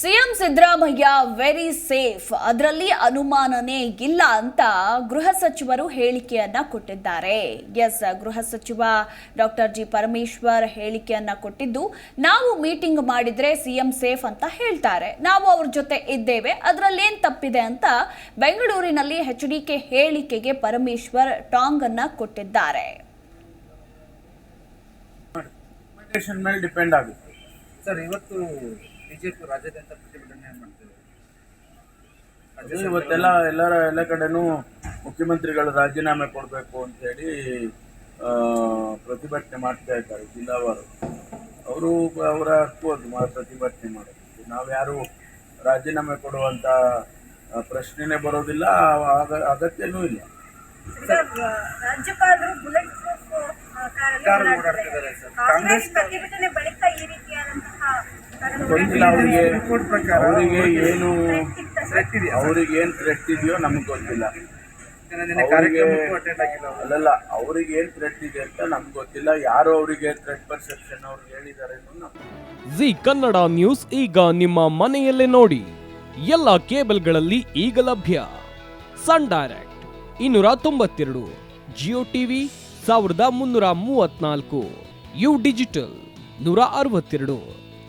CM Siddaramaiah very safe ಅದರಲ್ಲಿ ಅನುಮಾನನೇ ಇಲ್ಲ ಅಂತ ಗೃಹ ಸಚಿವರು ಹೇಳಿಕೆಯನ್ನ ಕೊಟ್ಟಿದ್ದಾರೆ. ಎಸ್ ಗೃಹ ಸಚಿವ ಡಾಕ್ಟರ್ ಜಿ ಪರಮೇಶ್ವರ್ ಹೇಳಿಕೆಯನ್ನ ಕೊಟ್ಟಿದ್ದು, ನಾವು ಮೀಟಿಂಗ್ ಮಾಡಿದ್ರೆ ಸಿಎಂ ಸೇಫ್ ಅಂತ ಹೇಳ್ತಾರೆ. ನಾವು ಅವ್ರ ಜೊತೆ ಇದ್ದೇವೆ ಅದರಲ್ಲೇನ್ ತಪ್ಪಿದೆ ಅಂತ ಬೆಂಗಳೂರಿನಲ್ಲಿ ಎಚ್ ಡಿಕೆ ಹೇಳಿಕೆಗೆ ಪರಮೇಶ್ವರ್ ಟಾಂಗ್ ಅನ್ನ ಕೊಟ್ಟಿದ್ದಾರೆ. ಸರ್, ಇವತ್ತು ಬಿಜೆಪಿ ರಾಜ್ಯಾದ್ಯಂತ ಪ್ರತಿಭಟನೆ ಮಾಡ್ತಿದ್ದಾರೆ ಇವತ್ತೆಲ್ಲ ಎಲ್ಲರ ಎಲ್ಲ ಕಡೆನೂ ಮುಖ್ಯಮಂತ್ರಿಗಳು ರಾಜೀನಾಮೆ ಕೊಡಬೇಕು ಅಂತೇಳಿ ಆ, ಪ್ರತಿಭಟನೆ ಮಾಡ್ತಾ ಇದ್ದಾರೆ ಜಿಲ್ಲಾವಾರು ಅವರು ಅವರ ಹಕ್ಕು ಅದು ಪ್ರತಿಭಟನೆ ಮಾಡೋದು ನಾವು ಯಾರು ರಾಜೀನಾಮೆ ಕೊಡುವಂತ ಪ್ರಶ್ನೆನೆ ಬರೋದಿಲ್ಲ ಆಗ- ಅಗತ್ಯನೂ ಇಲ್ಲ ಸರ್, ರಾಜ್ಯಪಾಲರು ಬುಲೆಟ್ ಪ್ರೂಫ್ ಕಾರಲ್ಲಿ ಕಾರ್ ಓಡಾಡ್ತಾರೆ. ಓಡಾಡ್ತಿದ್ದಾರೆ ಸರ್. ಕಾಂಗ್ರೆಸ್ ಪ್ರತಿಭಟನೆ ಗೊತ್ತಿಲ್ಲ ಅವರಿಗೆ. ಅವರಿಗೆ ಏನು ಅವ್ರಿಗೆ ಏನು ಥ್ರೆಟ್ ಇದೆಯೋ ನಮಗೆ ಗೊತ್ತಿಲ್ಲ. ಅಲ್ಲಲ್ಲ ಅವ್ರಿಗೆ ಏನು ಥ್ರೆಟ್ ಇದೆ ಅಂತ ನಮ್ಗೆ ಗೊತ್ತಿಲ್ಲ. ಯಾರು ಅವರಿಗೆ ಥ್ರೆಟ್ ಪರ್ಸೆಪ್ಷನ್ ಅವ್ರು ಹೇಳಿದ್ದಾರೆ ಜಿ ಕನ್ನಡ ನ್ಯೂಸ್ ಈಗ ನಿಮ್ಮ ಮನೆಯಲ್ಲೇ ನೋಡಿ. ಎಲ್ಲ ಕೇಬಲ್ಗಳಲ್ಲಿ ಈಗ ಲಭ್ಯ. ಸನ್ ಡೈರೆಕ್ಟ್ ಇನ್ನೂರ ತೊಂಬತ್ತೆರಡು ಜಿಯೋ ಟಿವಿ ಸಾವಿರದ ಮುನ್ನೂರ ಮೂವತ್ನಾಲ್ಕು ಯು ಡಿಜಿಟಲ್ ನೂರ ಅರವತ್ತೆರಡು.